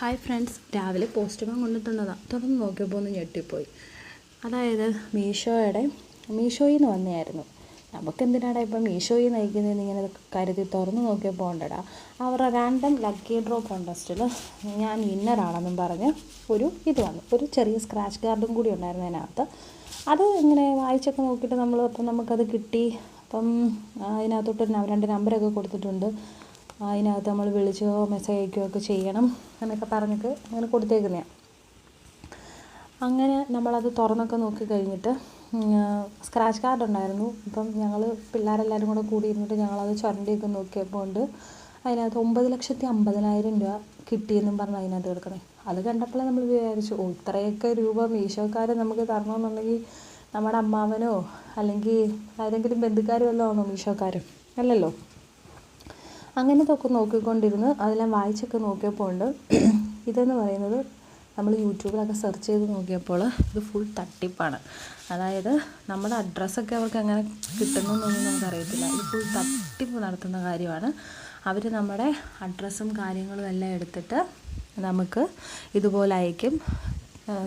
Hi friends രാവിലെ postman കൊണ്ടു തന്നതാണ് തുറന്ന് നോക്കിയപ്പോൾ ഒന്ന് ഞെട്ടിപ്പോയി. അതായത് മീഷോയുടെ മീഷോയിൽ നിന്ന് വന്നതായിരുന്നു. നമുക്ക് എന്തിനാടാ ഇപ്പം മീഷോയിൽ നയിക്കുന്നതെന്ന് ഇങ്ങനെ കരുതി തുറന്ന് നോക്കിയപ്പോൾ ഉണ്ടടാ. അവരുടെ റാൻഡം ലക്കി ഡ്രോ കോൺടെസ്റ്റിൽ ഞാൻ ഇന്നറാണെന്നും പറഞ്ഞ് ഒരു ഇത് വന്നു. ഒരു ചെറിയ സ്ക്രാച്ച് കാർഡും കൂടി ഉണ്ടായിരുന്നു അതിനകത്ത്. അത് ഇങ്ങനെ വായിച്ചൊക്കെ നോക്കിയിട്ട് നമ്മൾ അപ്പം നമുക്കത് കിട്ടി. അപ്പം അതിനകത്തോട്ട് രണ്ട് നമ്പരൊക്കെ കൊടുത്തിട്ടുണ്ട്. അതിനകത്ത് നമ്മൾ വിളിച്ചോ മെസ്സേജ് അയക്കുകയോ ഒക്കെ ചെയ്യണം എന്നൊക്കെ പറഞ്ഞിട്ട് അങ്ങനെ കൊടുത്തേക്കുന്നതാണ് അങ്ങനെ നമ്മളത് തുറന്നൊക്കെ നോക്കി കഴിഞ്ഞിട്ട് സ്ക്രാച്ച് കാർഡ് ഉണ്ടായിരുന്നു. അപ്പം ഞങ്ങൾ പിള്ളേരെല്ലാവരും കൂടെ കൂടി ഇരുന്നിട്ട് ഞങ്ങളത് ചുരണ്ടിയൊക്കെ നോക്കിയപ്പോൾ ഉണ്ട്. അതിനകത്ത് ഒമ്പത് ലക്ഷത്തി അമ്പതിനായിരം രൂപ കിട്ടിയെന്നും പറഞ്ഞ് അതിനകത്ത് കിടക്കണേ അത് കണ്ടപ്പോഴേ നമ്മൾ വിചാരിച്ചു ഓ ഇത്രയൊക്കെ രൂപ മീശോക്കാർ നമുക്ക് തരണമെന്നുണ്ടെങ്കിൽ നമ്മുടെ അമ്മാവനോ അല്ലെങ്കിൽ ആരെങ്കിലും ബന്ധുക്കാരോ വല്ലതും ആണോ മീശോക്കാരും? അല്ലല്ലോ. അങ്ങനത്തൊക്കെ നോക്കിക്കൊണ്ടിരുന്ന് അതെല്ലാം വായിച്ചൊക്കെ നോക്കിയപ്പോൾ ഉണ്ട് ഇതെന്ന് പറയുന്നത് നമ്മൾ യൂട്യൂബിലൊക്കെ സെർച്ച് ചെയ്ത് നോക്കിയപ്പോൾ ഇത് ഫുൾ തട്ടിപ്പാണ്. അതായത് നമ്മുടെ അഡ്രസ്സൊക്കെ അവർക്ക് എങ്ങനെ കിട്ടുന്നതെന്നൊന്നും നമുക്കറിയത്തില്ല. ഇത് ഫുൾ തട്ടിപ്പ് നടത്തുന്ന കാര്യമാണ്. അവർ നമ്മുടെ അഡ്രസ്സും കാര്യങ്ങളും എല്ലാം എടുത്തിട്ട് നമുക്ക് ഇതുപോലെ അയക്കും.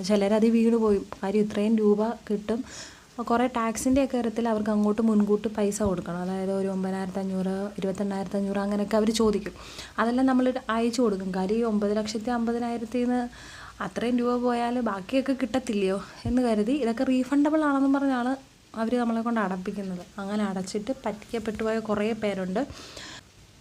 ചിലരത് വീണ് പോയി കാര്യം ഇത്രയും രൂപ കിട്ടും. കുറേ ടാക്സിന്റെ ഒക്കെ കാര്യത്തിൽ അവർക്ക് അങ്ങോട്ട് മുൻകൂട്ടി പൈസ കൊടുക്കണം. അതായത് ഒരു ഒമ്പതിനായിരത്തി അഞ്ഞൂറ് ഇരുപത്തെണ്ണായിരത്തി അഞ്ഞൂറ് അങ്ങനെയൊക്കെ അവർ ചോദിക്കും. അതെല്ലാം നമ്മൾ അയച്ചു കൊടുക്കും. കാര്യം ഈ ഒമ്പത് ലക്ഷത്തി അമ്പതിനായിരത്തിൽ നിന്ന് അത്രയും രൂപ പോയാൽ ബാക്കിയൊക്കെ കിട്ടത്തില്ലയോ എന്ന് കരുതി ഇതൊക്കെ റീഫണ്ടബിൾ ആണെന്ന് പറഞ്ഞാണ് അവർ നമ്മളെ കൊണ്ട് അടപ്പിക്കുന്നത്. അങ്ങനെ അടച്ചിട്ട് പറ്റിക്കപ്പെട്ടു പോയ കുറേ പേരുണ്ട്.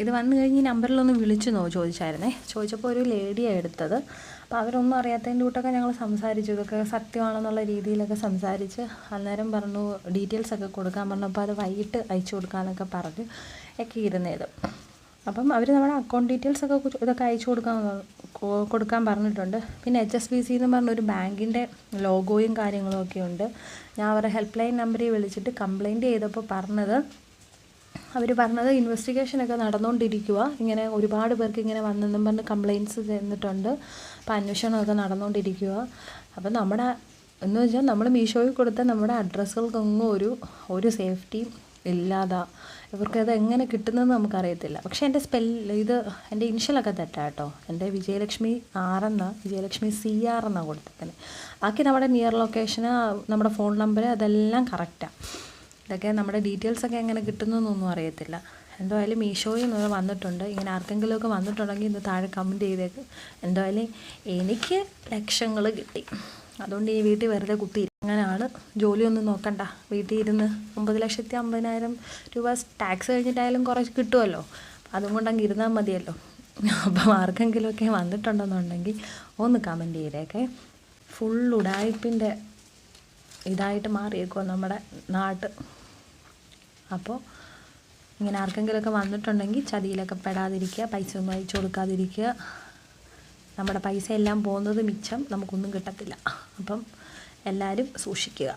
ഇത് വന്നു കഴിഞ്ഞ് ഈ നമ്പറിലൊന്ന് വിളിച്ചു നോ ചോദിച്ചായിരുന്നേ. ചോദിച്ചപ്പോൾ ഒരു ലേഡിയാണ് എടുത്തത്. അപ്പോൾ അവരൊന്നും അറിയാത്തതിന്റെ കൂട്ടൊക്കെ ഞങ്ങൾ സംസാരിച്ചു. ഇതൊക്കെ സത്യമാണെന്നുള്ള രീതിയിലൊക്കെ സംസാരിച്ച് അന്നേരം പറഞ്ഞു ഡീറ്റെയിൽസ് ഒക്കെ കൊടുക്കാൻ പറഞ്ഞപ്പോൾ അത് വൈകിട്ട് അയച്ചു കൊടുക്കാമെന്നൊക്കെ പറഞ്ഞു ഒക്കെ ഇരുന്നത്. അപ്പം അവർ നമ്മുടെ അക്കൗണ്ട് ഡീറ്റെയിൽസ് ഒക്കെ ഇതൊക്കെ അയച്ചു കൊടുക്കാൻ കൊടുക്കാൻ പറഞ്ഞിട്ടുണ്ട്. പിന്നെ എച്ച് എസ് ബി സി എന്ന് പറഞ്ഞ ഒരു ബാങ്കിന്റെ ലോഗോയും കാര്യങ്ങളും ഒക്കെ ഉണ്ട്. ഞാൻ അവരുടെ ഹെൽപ്പ് ലൈൻ നമ്പറിൽ വിളിച്ചിട്ട് കംപ്ലയിന്റ് ചെയ്തപ്പോൾ പറഞ്ഞത് അവർ പറഞ്ഞത് ഇൻവെസ്റ്റിഗേഷനൊക്കെ നടന്നുകൊണ്ടിരിക്കുക ഇങ്ങനെ ഒരുപാട് പേർക്ക് ഇങ്ങനെ വന്നെന്നും പറഞ്ഞ് കംപ്ലയിന്റ്സ് തന്നിട്ടുണ്ട്. അപ്പോൾ അന്വേഷണമൊക്കെ നടന്നുകൊണ്ടിരിക്കുക അപ്പം നമ്മുടെ എന്ന് വെച്ചാൽ നമ്മൾ മീഷോയിൽ കൊടുത്ത നമ്മുടെ അഡ്രസ്സുകൾക്കൊന്നും ഒരു ഒരു സേഫ്റ്റിയും ഇല്ലാതാ. ഇവർക്കത് എങ്ങനെ കിട്ടുന്നതെന്ന് നമുക്കറിയത്തില്ല. പക്ഷേ എന്റെ സ്പെൽ ഇത് എന്റെ ഇനിഷ്യലൊക്കെ തെറ്റാട്ടോ എന്റെ വിജയലക്ഷ്മി ആർ എന്ന വിജയലക്ഷ്മി സി ആർ എന്നാണ് കൊടുത്തേക്കുന്നത് ബാക്കി നമ്മുടെ നിയർ ലൊക്കേഷന് നമ്മുടെ ഫോൺ നമ്പർ അതെല്ലാം കറക്റ്റാണ് ഇതൊക്കെ നമ്മുടെ ഡീറ്റെയിൽസൊക്കെ എങ്ങനെ കിട്ടുന്നതെന്നൊന്നും അറിയത്തില്ല. എന്തായാലും മീഷോയിൽ നിന്ന് വന്നിട്ടുണ്ട്. ഇങ്ങനെ ആർക്കെങ്കിലുമൊക്കെ വന്നിട്ടുണ്ടെങ്കിൽ ഇന്ന് താഴെ കമന്റ് ചെയ്തേക്ക്. എന്തായാലും എനിക്ക് ലക്ഷങ്ങൾ കിട്ടി. അതുകൊണ്ട് ഈ വീട്ടിൽ വെറുതെ കുത്തി അങ്ങനെയാണ് ജോലിയൊന്നും നോക്കണ്ട. വീട്ടിൽ ഇരുന്ന് ഒമ്പത് ലക്ഷത്തി അമ്പതിനായിരം രൂപ ടാക്സ് കഴിഞ്ഞിട്ടായാലും കുറച്ച് കിട്ടുമല്ലോ അതും കൊണ്ട് അങ്ങ് ഇരുന്നാൽ മതിയല്ലോ. അപ്പം ആർക്കെങ്കിലുമൊക്കെ വന്നിട്ടുണ്ടെന്നുണ്ടെങ്കിൽ ഒന്ന് കമന്റ് ചെയ്തേക്കെ. ഫുൾ ഉടായ്പിന്റെ ഇതായിട്ട് മാറിയേക്കോ നമ്മുടെ നാട്ട്. അപ്പോൾ ഇങ്ങനെ ആർക്കെങ്കിലുമൊക്കെ വന്നിട്ടുണ്ടെങ്കിൽ ചതിയിലൊക്കെ പെടാതിരിക്കുക പൈസ ഒന്നും അയച്ചു കൊടുക്കാതിരിക്കുക. നമ്മുടെ പൈസ എല്ലാം പോകുന്നത് മിച്ചം നമുക്കൊന്നും കിട്ടത്തില്ല. അപ്പം എല്ലാവരും സൂക്ഷിക്കുക.